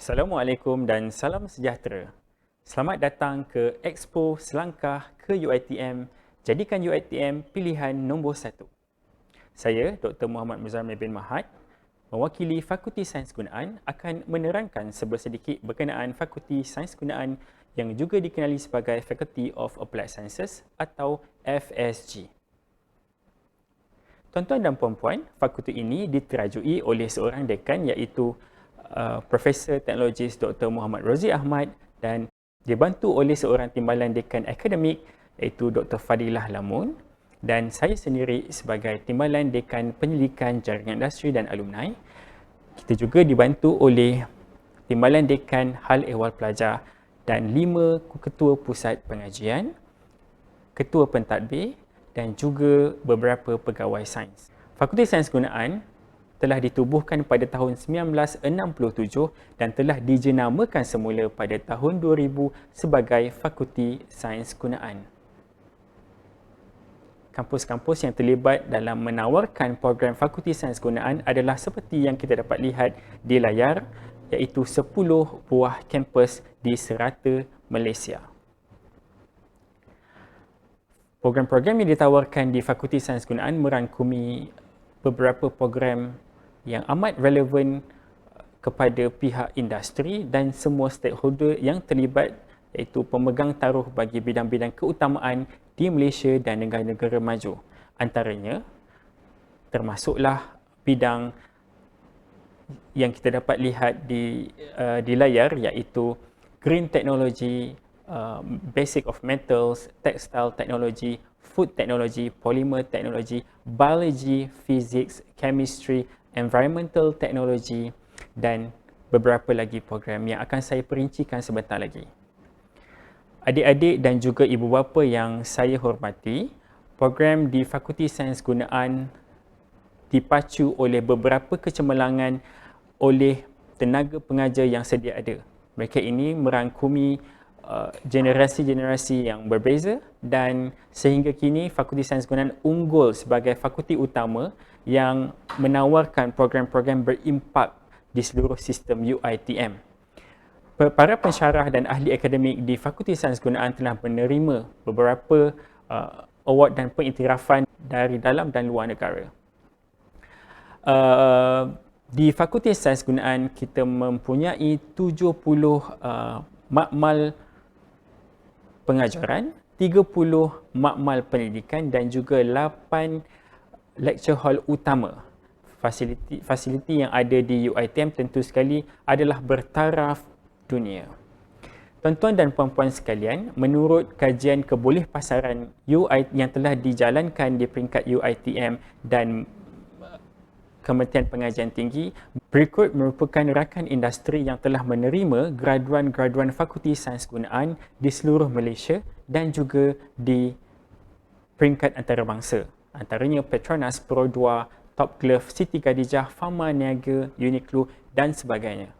Assalamualaikum dan salam sejahtera. Selamat datang ke Expo Selangkah ke UiTM. Jadikan UiTM pilihan nombor satu. Saya, Dr. Muhammad Muzamil bin Mahad, mewakili Fakulti Sains Gunaan akan menerangkan sebelah sedikit berkenaan Fakulti Sains Gunaan yang juga dikenali sebagai Faculty of Applied Sciences atau FSG. Tuan-tuan dan puan-puan, fakulti ini diterajui oleh seorang dekan iaitu Uh, Profesor Teknologis Dr. Muhammad Rozi Ahmad dan dibantu oleh seorang timbalan dekan akademik iaitu Dr. Fadilah Lamun dan saya sendiri sebagai timbalan dekan penyelidikan jaringan industri dan alumni. Kita juga dibantu oleh timbalan dekan hal ehwal pelajar dan lima ketua pusat pengajian, ketua pentadbir dan juga beberapa pegawai sains. Fakulti Sains Gunaan telah ditubuhkan pada tahun 1967 dan telah dijenamakan semula pada tahun 2000 sebagai Fakulti Sains Gunaan. Kampus-kampus yang terlibat dalam menawarkan program Fakulti Sains Gunaan adalah seperti yang kita dapat lihat di layar iaitu 10 buah kampus di serata Malaysia. Program-program yang ditawarkan di Fakulti Sains Gunaan merangkumi beberapa program yang amat relevan uh, kepada pihak industri dan semua stakeholder yang terlibat iaitu pemegang taruh bagi bidang-bidang keutamaan di Malaysia dan negara-negara maju. Antaranya termasuklah bidang yang kita dapat lihat di uh, di layar iaitu green technology, uh, basic of metals, textile technology, food technology, polymer technology, biology, physics, chemistry, environmental technology dan beberapa lagi program yang akan saya perincikan sebentar lagi. Adik-adik dan juga ibu bapa yang saya hormati, program di Fakulti Sains Gunaan dipacu oleh beberapa kecemerlangan oleh tenaga pengajar yang sedia ada. Mereka ini merangkumi generasi-generasi yang berbeza dan sehingga kini Fakulti Sains Gunaan unggul sebagai fakulti utama yang menawarkan program-program berimpak di seluruh sistem UITM. Para pensyarah dan ahli akademik di Fakulti Sains Gunaan telah menerima beberapa uh, award dan pengiktirafan dari dalam dan luar negara. Uh, di Fakulti Sains Gunaan kita mempunyai 70 uh, makmal pengajaran, 30 makmal pendidikan dan juga 8 lecture hall utama. Fasiliti fasiliti yang ada di UiTM tentu sekali adalah bertaraf dunia. Tuan-tuan dan puan-puan sekalian, menurut kajian keboleh pasaran UI yang telah dijalankan di peringkat UiTM dan Kementerian Pengajian Tinggi, berikut merupakan rakan industri yang telah menerima graduan-graduan Fakulti Sains Gunaan di seluruh Malaysia dan juga di peringkat antarabangsa antaranya Petronas, Pro 2, Top Glove, Siti Khadijah, Fama Niaga, Uniqlo dan sebagainya.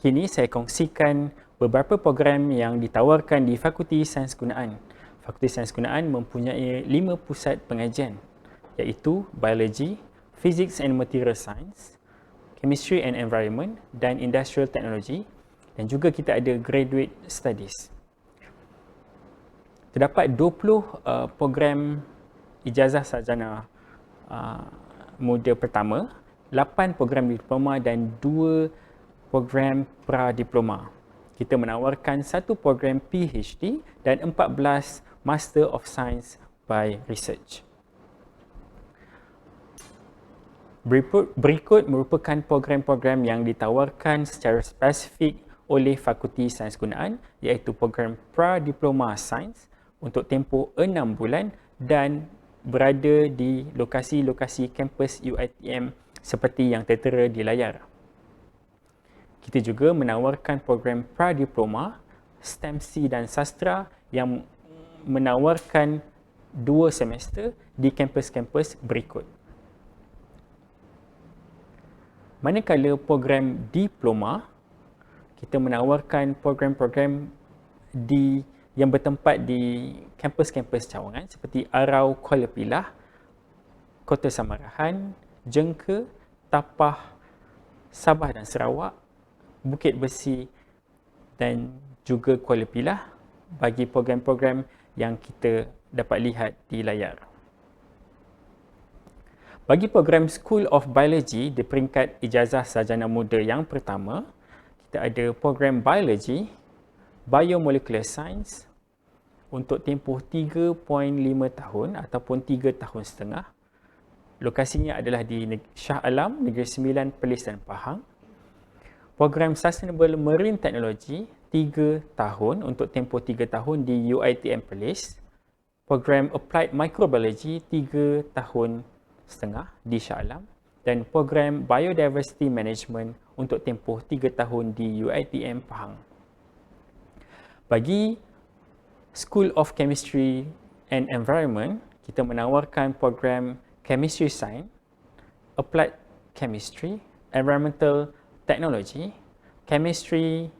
Kini saya kongsikan beberapa program yang ditawarkan di Fakulti Sains Gunaan. Fakulti Sains Gunaan mempunyai lima pusat pengajian iaitu Biology, Physics and Material Science, Chemistry and Environment dan Industrial Technology dan juga kita ada Graduate Studies. Terdapat 20 uh, program ijazah sarjana uh, muda pertama, 8 program diploma dan 2 program pra-diploma. Kita menawarkan satu program PhD dan 14 Master of Science by Research. Berikut, berikut merupakan program-program yang ditawarkan secara spesifik oleh Fakulti Sains Gunaan iaitu program Pra-Diploma Sains untuk tempoh 6 bulan dan berada di lokasi-lokasi kampus UiTM seperti yang tertera di layar. Kita juga menawarkan program pra-diploma, C dan Sastra yang menawarkan dua semester di kampus-kampus berikut. Manakala program diploma, kita menawarkan program-program di yang bertempat di kampus-kampus cawangan seperti Arau Kuala Pilah, Kota Samarahan, Jengke, Tapah, Sabah dan Sarawak, Bukit Besi dan juga Kuala Pilah bagi program-program yang kita dapat lihat di layar. Bagi program School of Biology di peringkat ijazah sarjana muda yang pertama, kita ada program Biology, Biomolecular Science untuk tempoh 3.5 tahun ataupun 3 tahun setengah. Lokasinya adalah di Shah Alam, Negeri Sembilan, Perlis dan Pahang. Program Sustainable Marine Technology 3 tahun untuk tempoh 3 tahun di UiTM Perlis. Program Applied Microbiology 3 tahun di Shah Alam dan program Biodiversity Management untuk tempoh 3 tahun di UiTM Pahang. Bagi School of Chemistry and Environment, kita menawarkan program Chemistry Science, Applied Chemistry, Environmental Technology, Chemistry,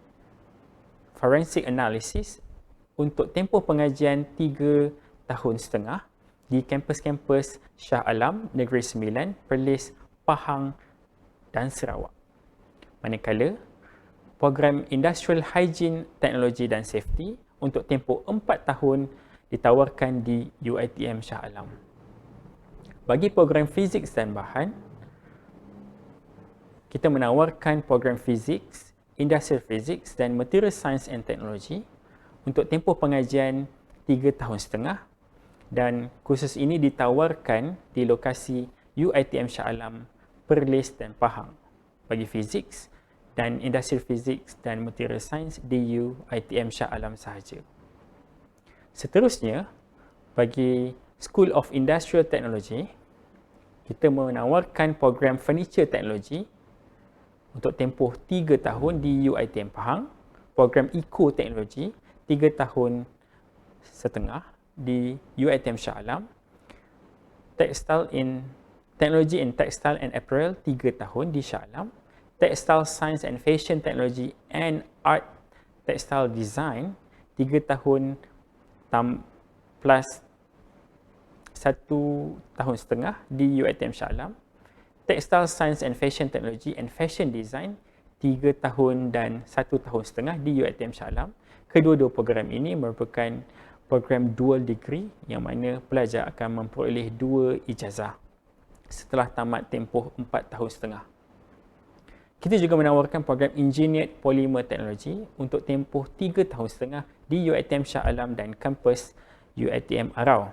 Forensic Analysis untuk tempoh pengajian 3 tahun setengah di kampus-kampus Shah Alam, Negeri Sembilan, Perlis, Pahang dan Sarawak. Manakala, program Industrial Hygiene, Technology dan Safety untuk tempoh 4 tahun ditawarkan di UiTM Shah Alam. Bagi program Fizik dan Bahan, kita menawarkan program Physics, Industrial Physics dan Material Science and Technology untuk tempoh pengajian 3 tahun setengah dan kursus ini ditawarkan di lokasi UiTM Shah Alam, Perlis dan Pahang bagi Physics dan Industrial Physics dan Material Science di UiTM Shah Alam sahaja. Seterusnya, bagi School of Industrial Technology, kita menawarkan program Furniture Technology untuk tempoh 3 tahun di UiTM Pahang, program Eco Technology 3 tahun setengah di UiTM Shah Alam, Textile in Technology in Textile and Apparel 3 tahun di Shah Alam, Textile Science and Fashion Technology and Art Textile Design 3 tahun tam plus 1 tahun setengah di UiTM Shah Alam, Textile Science and Fashion Technology and Fashion Design 3 tahun dan 1 tahun setengah di UiTM Shah Alam. Kedua-dua program ini merupakan program dual degree yang mana pelajar akan memperoleh dua ijazah setelah tamat tempoh 4 tahun setengah. Kita juga menawarkan program Engineered Polymer Technology untuk tempoh 3 tahun setengah di UiTM Shah Alam dan kampus UiTM Arau.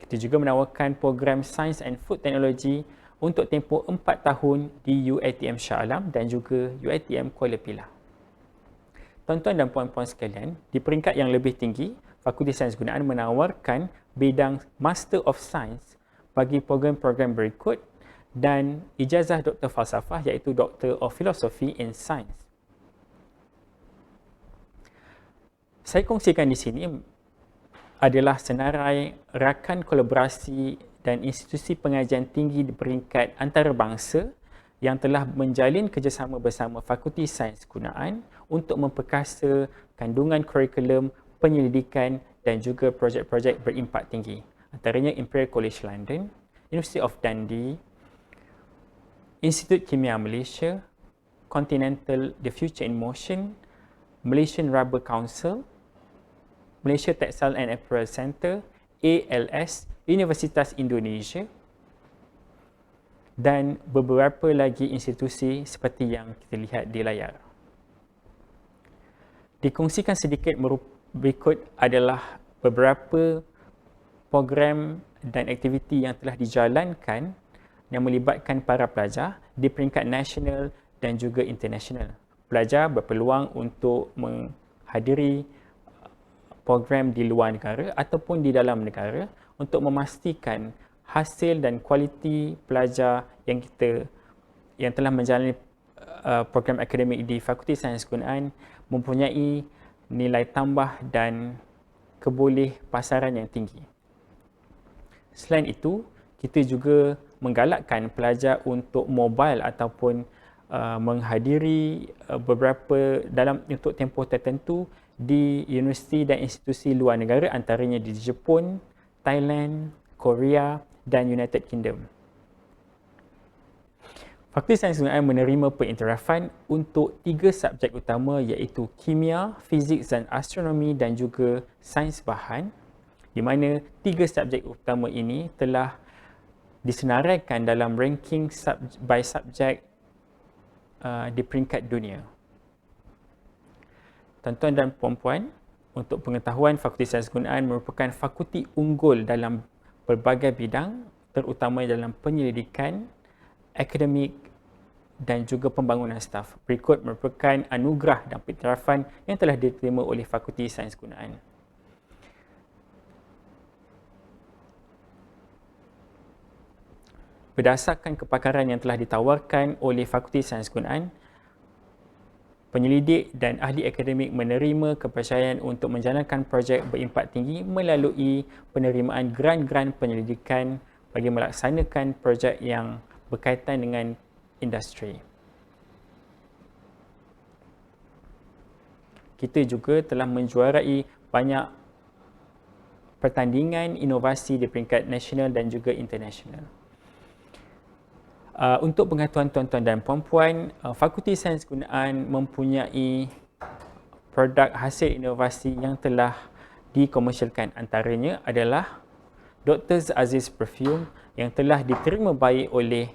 Kita juga menawarkan program Science and Food Technology untuk tempoh 4 tahun di UiTM Shah Alam dan juga UiTM Kuala Pilah. Tuan-tuan dan puan-puan sekalian, di peringkat yang lebih tinggi, Fakulti Sains Gunaan menawarkan bidang Master of Science bagi program-program berikut dan ijazah Doktor Falsafah iaitu Doctor of Philosophy in Science. Saya kongsikan di sini adalah senarai rakan kolaborasi dan institusi pengajian tinggi di peringkat antarabangsa yang telah menjalin kerjasama bersama Fakulti Sains Gunaan untuk memperkasa kandungan kurikulum penyelidikan dan juga projek-projek berimpak tinggi. Antaranya Imperial College London, University of Dundee, Institut Kimia Malaysia, Continental The Future in Motion, Malaysian Rubber Council, Malaysia Textile and Apparel Center, ALS, Universitas Indonesia dan beberapa lagi institusi seperti yang kita lihat di layar. Dikongsikan sedikit berikut adalah beberapa program dan aktiviti yang telah dijalankan yang melibatkan para pelajar di peringkat nasional dan juga international. Pelajar berpeluang untuk menghadiri program di luar negara ataupun di dalam negara untuk memastikan hasil dan kualiti pelajar yang kita yang telah menjalani uh, program akademik di Fakulti Sains Gunaan mempunyai nilai tambah dan keboleh pasaran yang tinggi. Selain itu, kita juga menggalakkan pelajar untuk mobile ataupun uh, menghadiri uh, beberapa dalam untuk tempoh tertentu di universiti dan institusi luar negara antaranya di Jepun, Thailand, Korea dan United Kingdom. Fakulti Sains Gunaan menerima perintarafan untuk tiga subjek utama iaitu kimia, fizik dan astronomi dan juga sains bahan di mana tiga subjek utama ini telah disenaraikan dalam ranking sub, by subjek uh, di peringkat dunia. Tuan-tuan dan puan-puan, untuk pengetahuan Fakulti Sains Gunaan merupakan fakulti unggul dalam berbagai bidang terutama dalam penyelidikan, akademik dan juga pembangunan staf. Berikut merupakan anugerah dan pengiktirafan yang telah diterima oleh Fakulti Sains Gunaan. Berdasarkan kepakaran yang telah ditawarkan oleh Fakulti Sains Gunaan, penyelidik dan ahli akademik menerima kepercayaan untuk menjalankan projek berimpak tinggi melalui penerimaan grant-grant penyelidikan bagi melaksanakan projek yang berkaitan dengan industri. Kita juga telah menjuarai banyak pertandingan inovasi di peringkat nasional dan juga internasional. Uh, untuk pengetahuan tuan-tuan dan puan-puan, uh, Fakulti Sains Gunaan mempunyai produk hasil inovasi yang telah dikomersialkan antaranya adalah Dr. Aziz Perfume yang telah diterima baik oleh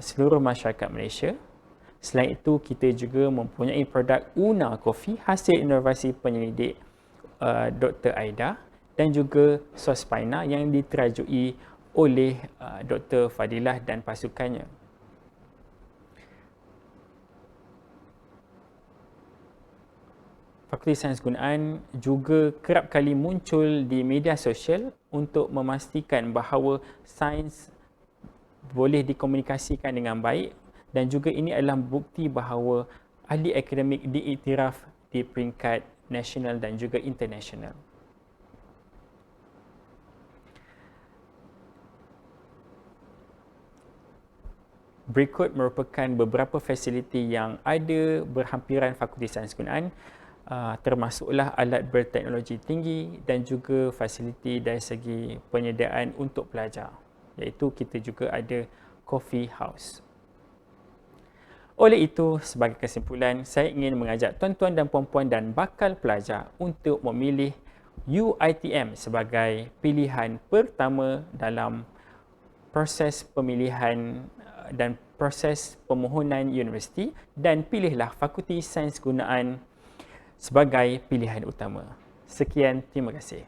seluruh masyarakat Malaysia. Selain itu, kita juga mempunyai produk Una Coffee hasil inovasi penyelidik uh, Dr. Aida dan juga sos Paina yang diterajui oleh uh, Dr. Fadilah dan pasukannya. Fakulti Sains Gunaan juga kerap kali muncul di media sosial untuk memastikan bahawa sains boleh dikomunikasikan dengan baik dan juga ini adalah bukti bahawa ahli akademik diiktiraf di peringkat nasional dan juga internasional. Berikut merupakan beberapa fasiliti yang ada berhampiran Fakulti Sains Gunaan uh, termasuklah alat berteknologi tinggi dan juga fasiliti dari segi penyediaan untuk pelajar iaitu kita juga ada coffee house. Oleh itu, sebagai kesimpulan, saya ingin mengajak tuan-tuan dan puan-puan dan bakal pelajar untuk memilih UITM sebagai pilihan pertama dalam proses pemilihan uh, dan proses permohonan universiti dan pilihlah Fakulti Sains Gunaan sebagai pilihan utama. Sekian, terima kasih.